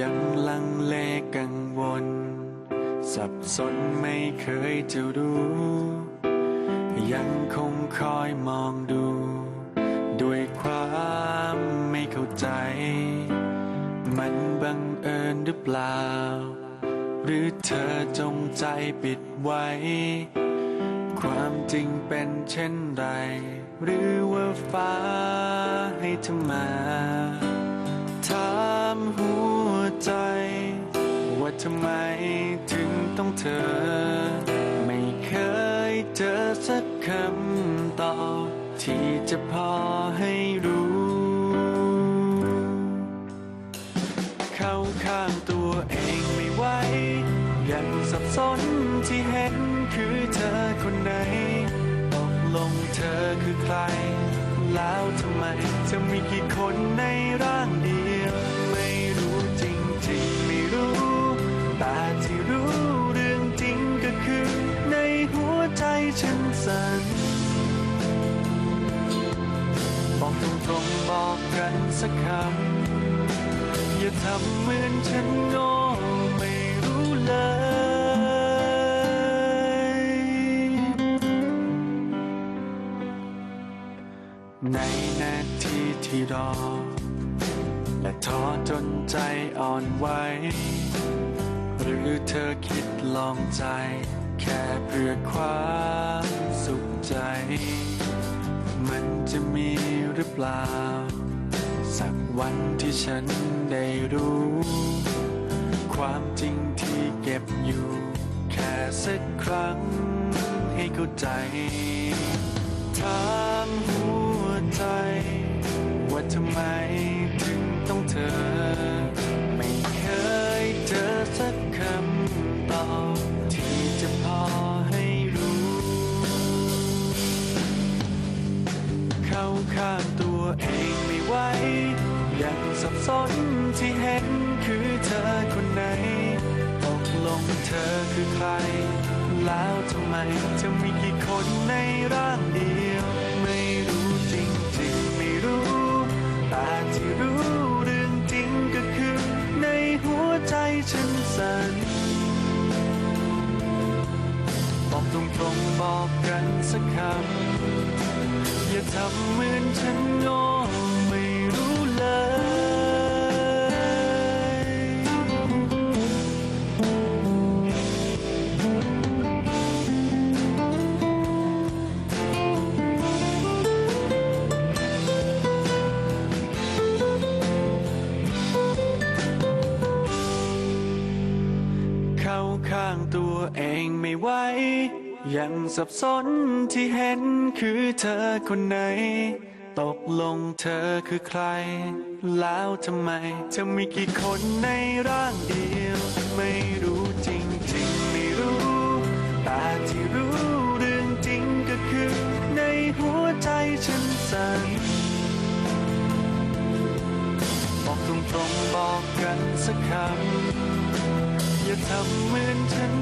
ยังลังเลกังวล สับสนไม่เคยจะรู้ ยังคงคอยมองดู ด้วยความไม่เข้าใจ มันบังเอิญหรือเปล่า หรือเธอจงใจปิดไว้ ความจริงเป็นเช่นไร หรือว่าฟ้าให้เธอมาถามหัวใจว่า ทำไมถึงต้องเธอ ไม่เคยเจอสักคำตอบที่จะพอให้รู้ เข้าข้างตัวเองไม่ไหวยังสับสนที่เห็นคือเธอคนไหนตกลงเธอคือใคร แล้วทำไมจะมีกี่คนในร่างเดียว ตรงๆบอกกันสักคำ อย่าทำเหมือนฉันโง่ไม่รู้เลยในนาทีที่รอ และท้อจนใจอ่อนไหวหรือเธอคิดลองใจ แค่เพื่อความสุขใจ มันจะมีหรือเปล่า สักวันที่ฉันได้รู้ ความจริงที่เก็บอยู่ แค่สักครั้งให้เข้าใจถามหัว ข้างตัวเองไม่ไหวยังสับสนที่เห็นคือเธอคนไหนตกลงเธอคือใคร แล้วทำไมจะมีกี่คนในร่างเดียว ไม่รู้จริงๆไม่รู้แต่ที่รู้เรื่องจริงก็คือ ในหัวใจฉันสั่นบอกตรงๆบอกกันสักคำ อย่าทำเหมือนฉันโง่ไม่รู้เลย เข้าข้างตัวเองไม่ไหว ยังสับสนที่เห็นคือเธอคนไหน ตกลงเธอคือใคร แล้วทำไมจะมีกี่คนในร่างเดียว ไม่รู้จริงๆ ไม่รู้ แต่ที่รู้เรื่องจริงก็คือ ในหัวใจฉันสั่นบอกตรงๆบอกกันสักคำ อย่าทำเหมือนฉัน